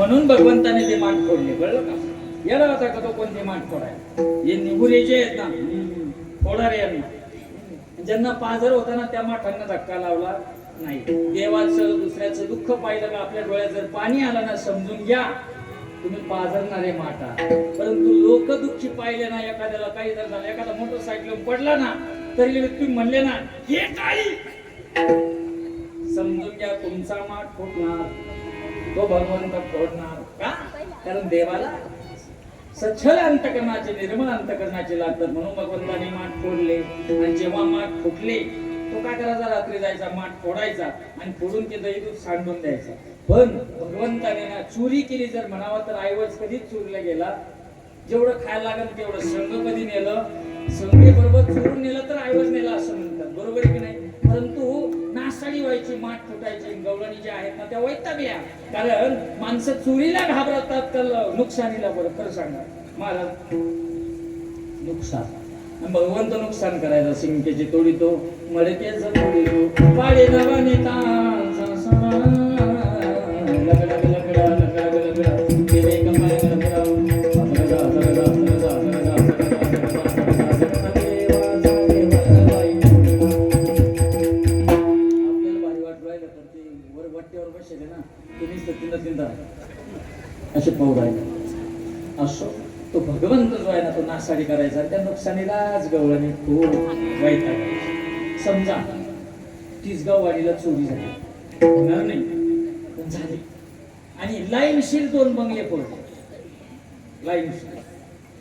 म्हणून भगवंताने ते मान फोडले कळलं का? याला होता का तो कोणते मान फोडाय हे निगुरेचे आहेत ना. फोडारे यांना. ज्यांना पाझर होता ना त्या माठांना धक्का लावला नाही. देवाचं दुसऱ्याचं दुःख पाहिलं का आपल्या डोळ्यात जर पाणी आलं ना समजून घ्या. तुम्ही पाझरणारे माटा परंतु लोक दुःखी पाहिले ना एखाद्याला काही जर झालं एखादा मोटरसायकल पडला ना तरी तुम्ही म्हणले ना हे काही समजून घ्या तुमचा माठ फुटणार तो भगवंत फोडणार का? कारण देवाला सच्छल अंतकरणाचे निर्मळ अंतकरणाचे लागतात. म्हणून भगवंताने माठ फोडले. आणि जेव्हा माठ फुटले तो काय करायचा? रात्री जायचा माठ फोडायचा आणि फोडून ते दही दूध सांडून द्यायचा. पण भगवंताने ना चोरी केली. जर म्हणावा तर ऐवज कधीच चोरीला गेला. जेवढं खायला लागेल तेवढं संघ कधी नेलं? संघे बरोबर चोरून नेलं तर आईवज नेला असं नासाडी माठ फुटायची गवळणी ज्या आहेत ना त्या वैतागल्या. कारण माणसं चोरीला घाबरतात तर नुकसानीला बरं. खरं सांगा. महाराज नुकसान. भगवंत नुकसान करायचं सिंकेची तोडी तो मडकेच तोडी तो पाडे नवाने तांचा बसले ना? ते नुसतं तिंदा असे पाहू राहिले असो तो भगवंत जो आहे ना तो नासाडी करायचा त्या नुकसानीलाच गवळणी खूप वाईट समजा तिसगाव वाडीला चोरी झाली. होणार नाही. पण झाली. आणि लाईनशील दोन बंगले फोडले. लाईनशील